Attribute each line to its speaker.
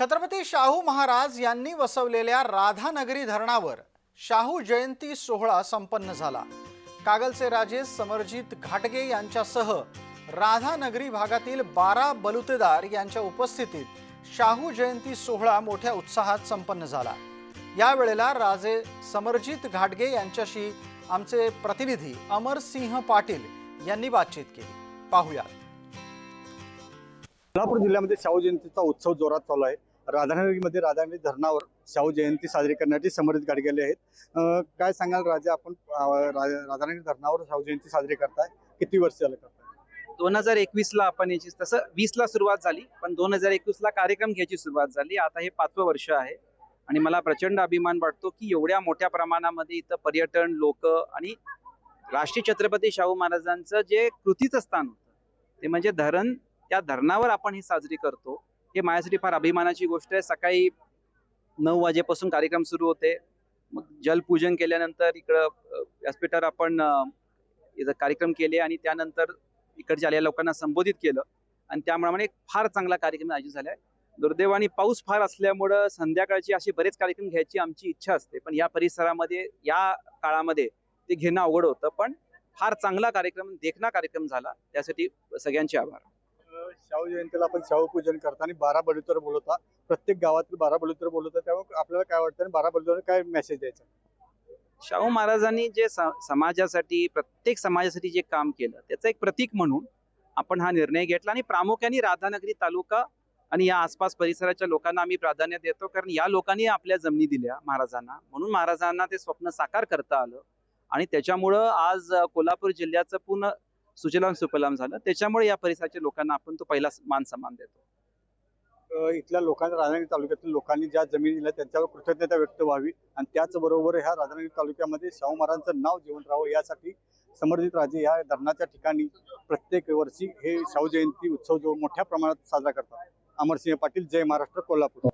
Speaker 1: छत्रपती शाहू महाराज यांनी वसवलेल्या राधानगरी धरणावर शाहू जयंती सोहळा संपन्न झाला. कागलचे राजे समरजित घाटगे यांच्यासह राधानगरी भागातील बारा बलुतेदार यांच्या उपस्थितीत शाहू जयंती सोहळा मोठ्या उत्साहात संपन्न झाला. यावेळेला राजे समरजित घाटगे यांच्याशी आमचे प्रतिनिधी अमरसिंह पाटील यांनी बातचीत केली. पाहुयात.
Speaker 2: कोल्हापूर जिल्ह्यामध्ये शाहू जयंतीचा उत्सव जोरात चालू आहे. राधानगरीमध्ये राधानगरी धरणावर शाहू जयंती साजरी करण्यासाठी समर्थित गाडी गेले आहेत काय सांगाल राजा आपण राधानगरी धरणावर शाहू जयंती साजरी करताय किती वर्ष झालं करताय?
Speaker 3: दोन हजार एकवीस ला आपण याची तसं वीस ला सुरुवात झाली पण दोन हजार एकवीस ला कार्यक्रम घ्यायची सुरुवात झाली. आता हे पाचवं वर्ष आहे आणि मला प्रचंड अभिमान वाटतो की एवढ्या मोठ्या प्रमाणामध्ये इथं पर्यटन लोक आणि राष्ट्रीय छत्रपती शाहू महाराजांचं जे कृतीचं स्थान होतं ते म्हणजे धरण त्या धरणावर आपण ही साजरी करतो. हे माझ्यासाठी फार अभिमानाची गोष्ट आहे. सकाळी नऊ वाजेपासून कार्यक्रम सुरू होते. मग जलपूजन केल्यानंतर इकडं व्यासपीठावर आपण कार्यक्रम केले आणि त्यानंतर इकडच्या आलेल्या लोकांना संबोधित केलं. आणि त्यामुळे एक फार चांगला कार्यक्रम आयोजित झालाय. दुर्दैवाने पाऊस फार असल्यामुळं संध्याकाळची असे बरेच कार्यक्रम घ्यायची आमची इच्छा असते. पण या परिसरामध्ये या काळामध्ये ते घेणं अवघड होतं. पण फार चांगला कार्यक्रम देखणा कार्यक्रम झाला. त्यासाठी सगळ्यांचे आभार.
Speaker 2: शाहू जयंतीला आपण शाहू पूजन करता आणि बारा बलुतर बोलवता. प्रत्येक गावातील बारा बलुतर बोलवता. त्यामुळे आपल्याला काय वाटतं आणि बारा बलुतर काय मेसेज द्यायचा?
Speaker 3: शाहू महाराजांनी जे समाजासाठी प्रत्येक समाजासाठी जे काम केलं त्याचं एक प्रतीक म्हणून आपण हा निर्णय घेतला आणि प्रामुख्याने राधानगरी तालुका आणि या आसपास परिसराच्या लोकांना आम्ही प्राधान्य देतो. कारण या लोकांनी आपल्या जमिनी दिल्या महाराजांना. म्हणून महाराजांना ते स्वप्न साकार करता आलं. आणि त्याच्यामुळं आज कोल्हापूर जिल्ह्याचं पूर्ण सुजलाम सुफलाम झालं. त्याच्यामुळे या परिसराच्या लोकांना आपण तो पहिला मान सन्मान देतो.
Speaker 2: इथल्या लोकांना राधानगरी तालुक्यातील लोकांनी ज्या जमिनी दिल्या त्यांच्यावर कृतज्ञता व्यक्त व्हावी आणि त्याचबरोबर ह्या राधानगरी तालुक्यामध्ये शाहू महाराजांचं नाव जिवंत राहावं यासाठी समर्जित राजे ह्या धरणाच्या ठिकाणी प्रत्येक वर्षी हे शाहू जयंती उत्सव जो मोठ्या प्रमाणात साजरा करतात. अमरसिंह पाटील जय महाराष्ट्र कोल्हापूर.